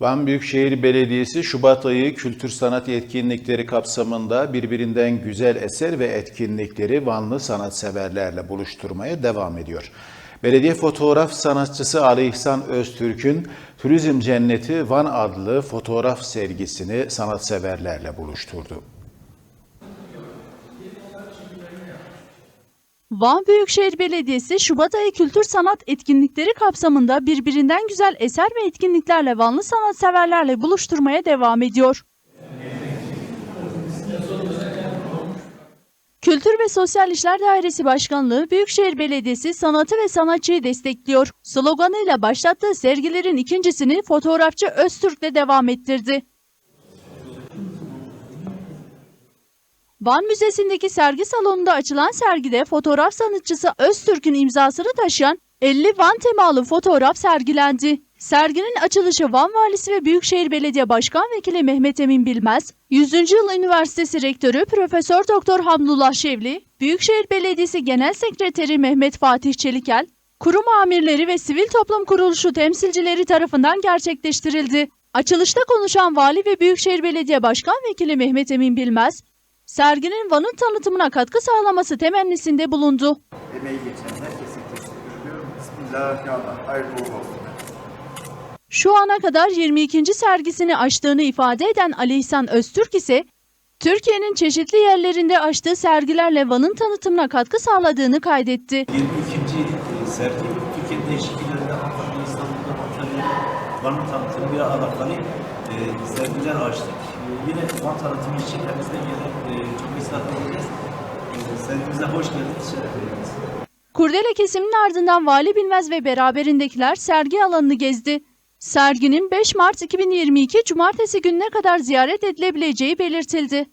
Van Büyükşehir Belediyesi Şubat ayı kültür sanat etkinlikleri kapsamında birbirinden güzel eser ve etkinlikleri Vanlı sanatseverlerle buluşturmaya devam ediyor. Belediye fotoğraf sanatçısı Ali İhsan Öztürk'ün Turizm Cenneti Van adlı fotoğraf sergisini sanatseverlerle buluşturdu. Van Büyükşehir Belediyesi Şubat ayı kültür sanat etkinlikleri kapsamında birbirinden güzel eser ve etkinliklerle Vanlı sanatseverlerle buluşturmaya devam ediyor. Kültür ve Sosyal İşler Dairesi Başkanlığı Büyükşehir Belediyesi sanatı ve sanatçıyı destekliyor. Sloganıyla başlattığı sergilerin ikincisini fotoğrafçı Öztürk'le devam ettirdi. Van Müzesi'ndeki sergi salonunda açılan sergide fotoğraf sanatçısı Öztürk'ün imzasını taşıyan 50 Van temalı fotoğraf sergilendi. Serginin açılışı Van Valisi ve Büyükşehir Belediye Başkan Vekili Mehmet Emin Bilmez, 100. Yıl Üniversitesi Rektörü Profesör Doktor Hamdullah Şevli, Büyükşehir Belediyesi Genel Sekreteri Mehmet Fatih Çelikel, kurum amirleri ve sivil toplum kuruluşu temsilcileri tarafından gerçekleştirildi. Açılışta konuşan Vali ve Büyükşehir Belediye Başkan Vekili Mehmet Emin Bilmez, serginin Van'ın tanıtımına katkı sağlaması temennisinde bulundu. emeği geçen herkese teşekkür ediyorum. Bismillahirrahmanirrahim. Hayırlı uğurlu olsun. Şu ana kadar 22. sergisini açtığını ifade eden Ali İhsan Öztürk ise, Türkiye'nin çeşitli yerlerinde açtığı sergilerle Van'ın tanıtımına katkı sağladığını kaydetti. 22. e, sergi Türkiye değişik illerinde Van'ın tanıtımı bir alakalı e, sergiler açtık. E, yine Van tanıtımı için elimizden gelen e, çok misafir olacağız. E, sergimize hoş geldiniz, şeref verdiniz. Kurdele kesiminin ardından Vali Bilmez ve beraberindekiler sergi alanını gezdi. Serginin 5 Mart 2022 Cumartesi gününe kadar ziyaret edilebileceği belirtildi.